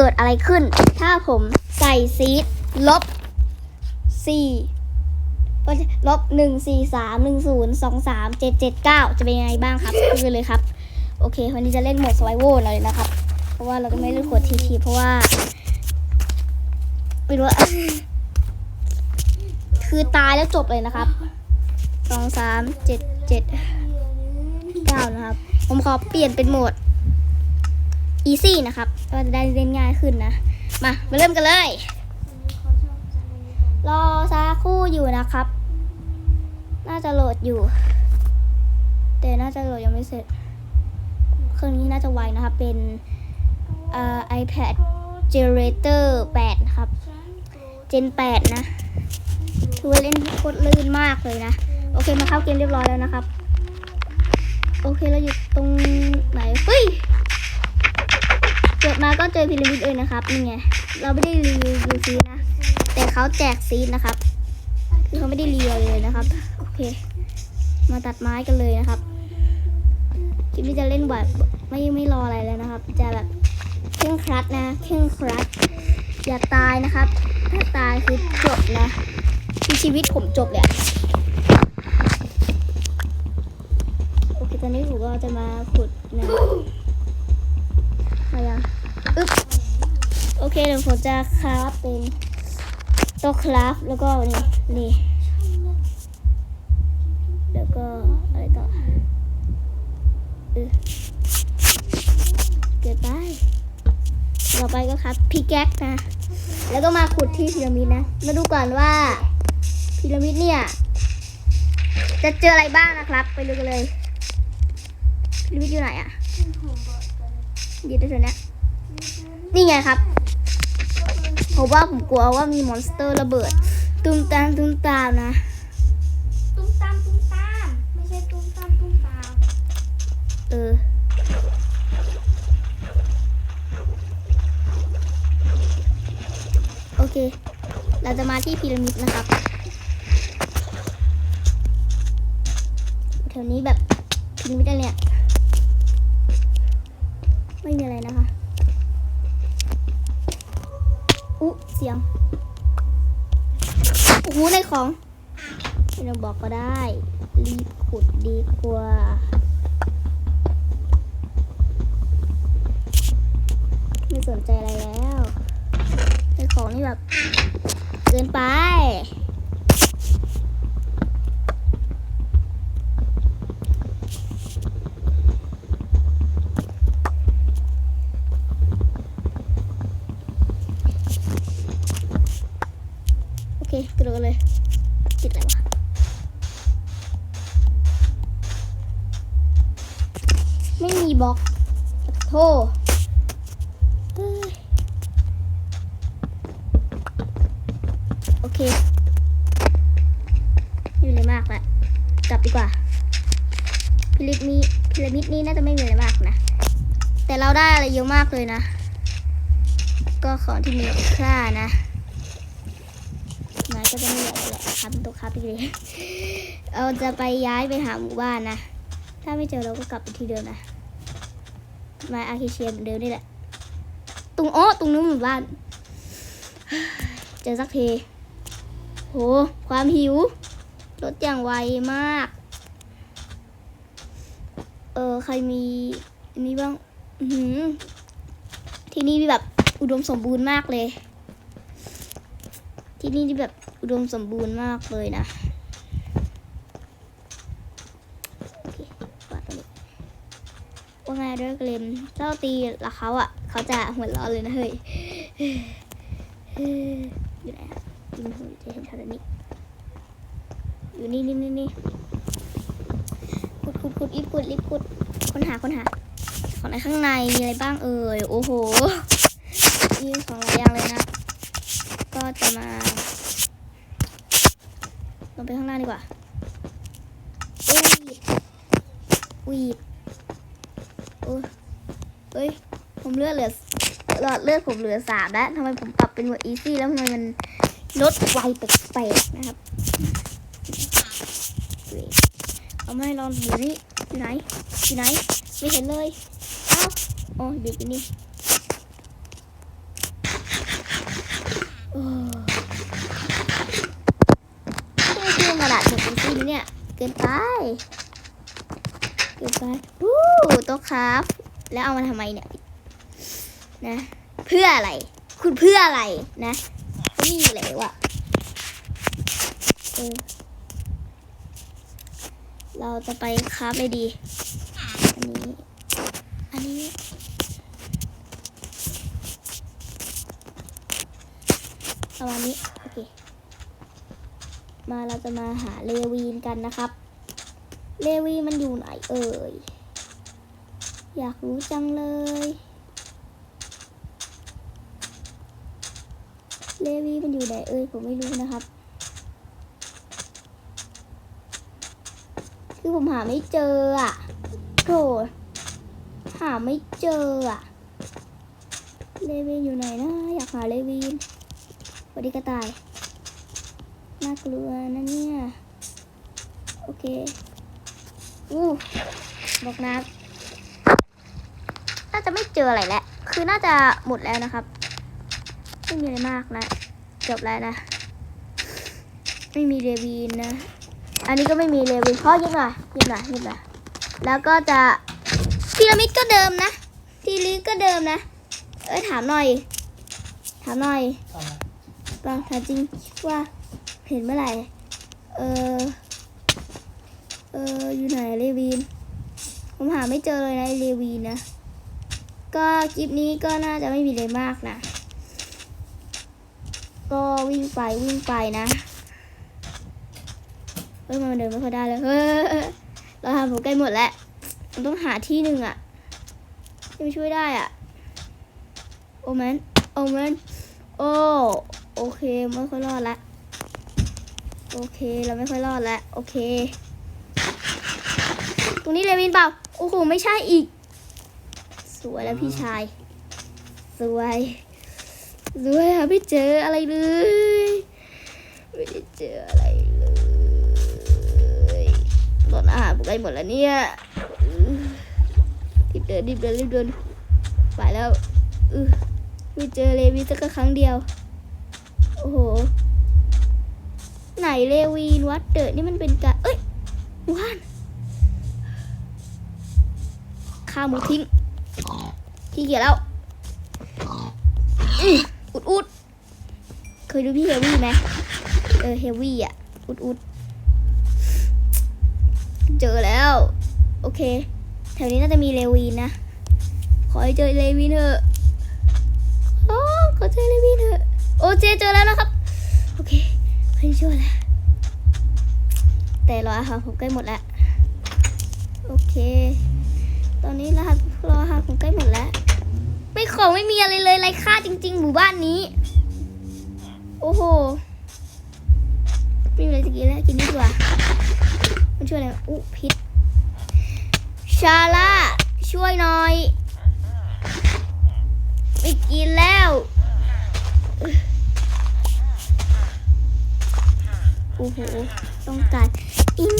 เกิดอะไรขึ้น ถ้าผมใส่ซีดลบสี่ลบหนึ่งสี่สามหนึ่งศูนย์สองสามเจ็ดเจ็ดเก้าจะเป็นยังไงบ้างครับดูกันเลยครับ โอเค วันนี้จะเล่นโหมดสไวโวเลยนะครับ เพราะว่าเราก็ไม่เล่นขวดทีทีเพราะว่าไม่รู้ว่าคือตายแล้วจบเลยนะครับสองสามเจ็ดเจ็ดเก้านะครับ ผมขอเปลี่ยนเป็นโหมด easy นะครับก็จะได้เล่นง่ายขึ้นนะ มามาเริ่มกันเลย รอสักคู่อยู่นะครับ น่าจะโหลดอยู่ แต่น่าจะโหลดยังไม่เสร็จ เครื่องนี้น่าจะไวนะครับ เป็นเอ่อ iPad Generator 8ครับ Gen 8 นะถือว่าเล่นโคตรลื่นมากเลยนะ โอเคมาเข้าเกมเรียบร้อยแล้วนะครับ โอเคเราอยู่ตรงไหน เฮ้ย เกิดมาก็เจอพีระมิดเลยนะครับนี่ไงเราไม่ได้รีวิวยูซีนะ แต่เขาแจกซีดนะครับ คือเขาไม่ได้รีวิวเลยนะครับ โอเค มาตัดไม้กันเลยนะครับคลิปนี้จะเล่นแบบไม่ไม่รออะไรเลยนะครับ จะแบบเคร่งครัดนะเคร่งครัดอย่าตายนะครับ ถ้าตายคือจบนะคือชีวิตผมจบเลยโอเคตอนนี้ผมก็จะมาขุดนะมายังอึ๊ บโอเคเดี๋ยวผมจะคราฟเป็นโต๊ะคราฟแล้วก็นี่นี่แล้วก็อะไรต่อเออเกิดไปต่อไปก็ครับพิกแก๊กนะ แล้วก็มาขุดที่พีระมิดนะ มาดูก่อนว่าพีระมิดเนี่ย จะเจออะไรบ้างนะครับ ไปดูกันเลยพีระมิดอยู่ไหนอะอยู่ตรงนี้ นี่ไงครับผมว่าผมกลัวว่ามีมอนสเตอร์ระเบิด ตุ้มตามตุ้มตามนะ ตุ้มตามตุ้มตาม ไม่ใช่ตุ้มตามตุ้มตาม เออโอเค เราจะมาที่พีระมิดนะครับ แถวนี้แบบพีระมิดอะไรเนี่ย เสียง โอ้โหในของไม่ต้องบอกก็ได้ รีบขุดดีกว่า ไม่สนใจอะไรแล้วในของนี่แบบ เกินไป โอเคกระโดดกันเลย ติดอะไรวะไม่มีบล็อกโทษเอ้ยโอเคไม่มีอะไรมากละกลับดีกว่าพีระมิดพีระมิดนี้น่าจะไม่มีอะไรมากนะ แต่เราได้อะไรเยอะมากเลยนะ ก็ของที่มีค่านะ จะไม่เหลือะไรแหละครับตัวครับอีกเลยเราจะไปย้ายไปหาหมู่บ้านนะ ถ้าไม่เจอเราก็กลับไปที่เดิมนะ มาอาคิเชียเหมือนเดิมนี่แหละ ตรงอ้อตรงนู้นหมู่บ้าน เจอสักทีโห ความหิว ลดอย่างไวมาก เออ ใครมีนี้บ้างหือที่นี่แบบอุดมสมบูรณ์มากเลย ที่นี่แบบ อุดมสมบูรณ์มากเลยนะว่าไงด้วยเกรมเจ้าตีแล้วเขาอะ เขาจะหัวเราะเลยนะเฮ้ยอยู่ไหนอะยิงหัวจะเห็นเท่านี้ อยู่นี่นี่นี่นี่ขุดขุดขุดรีบขุดรีบขุดค้นหาค้นหา ของในข้างในมีอะไรบ้างเอ่ย โอ้โหมีของหลายอย่างเลยนะ ก็จะมา ลงไปข้างล่างดีกว่าวีดวีดโอ้ยเฮ้ย ผมเลือดเหลือหลอดเลือดผมเหลือสามแล้วทำไมผมปรับเป็นหมดอีซี่แล้วทำไมมันลดไวแปลกๆนะครับเว้ยเอาไม่ลองดูนี่อยู่ไหนอยู่ไหน ไม่เห็นเลยเอ้าโอ้ยเด็กอยู่นี่โอ้ไม่เครื่องกระดาษหมดจริงๆ เกินไปเกินไปวู้โต๊ะครับ แล้วเอามาทำไมเนี่ยนะ เพื่ออะไร คุณเพื่ออะไรนะไม่มีอยู่แล้วอะเออเราจะไปคราฟเลยดี อันนี้ อันนี้ ประมาณนี้ โอเค มาเราจะมาหาเลวีนกันนะครับ เลวีมันอยู่ไหนเอ่ย อยากรู้จังเลย เลวีมันอยู่ไหนเอ่ยผมไม่รู้นะครับ คือผมหาไม่เจออะโกรธหาไม่เจออะ เลวีนอยู่ไหนนะ อยากหาเลวีนสวัสดีกระต่าย น่ากลัวนะเนี่ย โอเค อู้บอกน้ำน่าจะไม่เจออะไรแล้ว คือน่าจะหมดแล้วนะครับ ไม่มีอะไรมากนะ จบแล้วนะ ไม่มีเลวีนนะ อันนี้ก็ไม่มีเลวีนเพราะยิบหน่อยยิบหน่อยยิบหน่อย แล้วก็จะพีระมิดก็เดิมนะทีลีก็เดิมนะ เอ้ยถามหน่อย ถามหน่อยบางถามจริงว่า เห็นเมื่อไหร่ เออ เออ อยู่ไหนเลวีน ผมหาไม่เจอเลยนะเลวีนนะ ก็คลิปนี้ก็น่าจะไม่มีอะไรมากนะ ก็วิ่งไปวิ่งไปนะ เฮ้ยมันเดินไม่ค่อยได้เลย เฮ้ย เราทำผมใกล้หมดแล้วมันต้องหาที่หนึ่งอะที่มันช่วยได้อะโอ้แมนโอ้แมนโอ้โอเค ไม่ค่อยรอดละ โอเค เราไม่ค่อยรอดแล้วโอเค ตรงนี้เลวินเปล่า โอ้โห ไม่ใช่อีก สวยแล้วพี่ชาย สวย สวยหาไม่เจออะไรเลย ไม่ได้เจออะไรเลยหมดอาหารผมใกล้หมดแล้วเนี่ยรีบเดินรีบเดินรีบเดินไปแล้วไม่เจอเลวีสักครั้งเดียว โอ้โห ไหนเลวีนวัดเดินนี่มันเป็นกะเอ้ยว่านข้าหมูทิ้งพี่เกียจแล้วอุดอุดเคยดูพี่เฮวี่ไหมเออเฮวี่อะ อุดอุดเจอแล้ว โอเค แถวนี้น่าจะมีเลวีนนะ ขอให้เจอเลวีนเถอะโอ้ขอเจอเลวีนเถอะ โอเจเจอแล้วนะครับ โอเค เฮ้ยช่วยแล้วแต่รออาหารผมใกล้หมดแล้ว โอเค ตอนนี้รหัสรออาหารผมใกล้หมดแล้ว ไม่ของไม่มีอะไรเลยไรค่าจริง ๆ หมู่บ้านนี้ โอ้โหไม่มีอะไรจะกินแล้วกินนี่ดีกว่ามันช่วยอะไรอุ๊พิษชาล่าช่วยหน่อยไม่กินแล้ว โอ้โห ต้องการอิน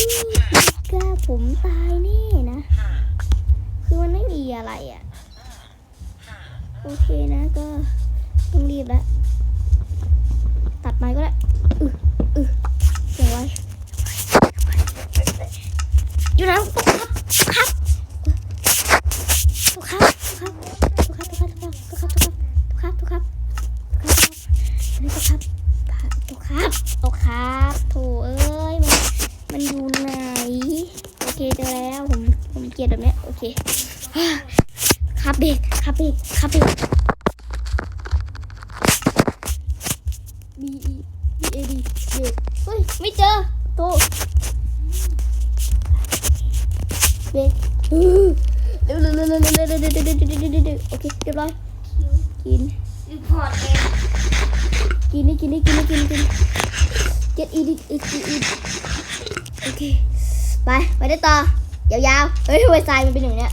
กล้าผมตายแน่นะ คือมันไม่มีอะไรอะ่ะ โอเคนะก็ต้องรีบแล้ว ตัดไม้ก็ได้อืออือเก็บไว้อยู่ไหนะ B A D เบรกเฮ้ยไม่เจอโตเบรกเร็วเร็วเร็วเร็วเร็วเร็วเร็วเร็วเร็วเร็วโอเคเรียบร้อยกินรีพอร์ตเองกินนี่กินนี่กินนี่กินกิน get eat it eat it eat โอเคไปไปได้ต่อยาวๆเฮ้ยทำไมทรายมันเป็นอย่างเนี้ย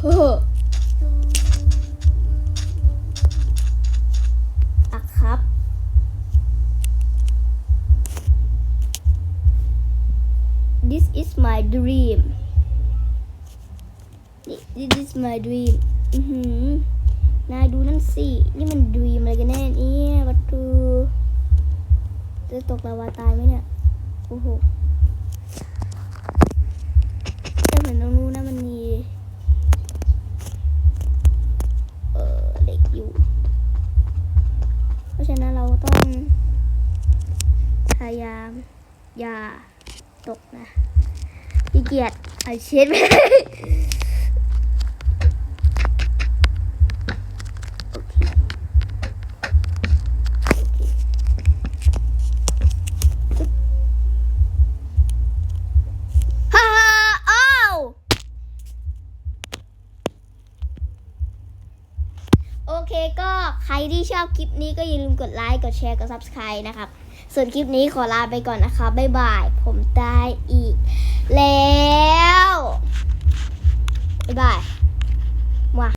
โอ้ dream This is my dream อือหือนายดูนั่นสิ นี่มันดีมอะไรกันแน่เนี่ยวัตถุจะตกลาวาตายไหมเนี่ย โอ้โหแต่เหมือนตรงนู้นนะมันมี เออเหล็กอยู่ เพราะฉะนั้นเราต้องพยายาม อย่าตกนะ ขี้เกียจไอเช็ดโอเคก็ใครที่ชอบคลิปนี้ก็อย่าลืมกดไลค์ กดแชร์ กด subscribe นะครับ ส่วนคลิปนี้ขอลาไปก่อนนะคะ บ๊ายบาย ผมตายอีก แล้ว บ๊ายบาย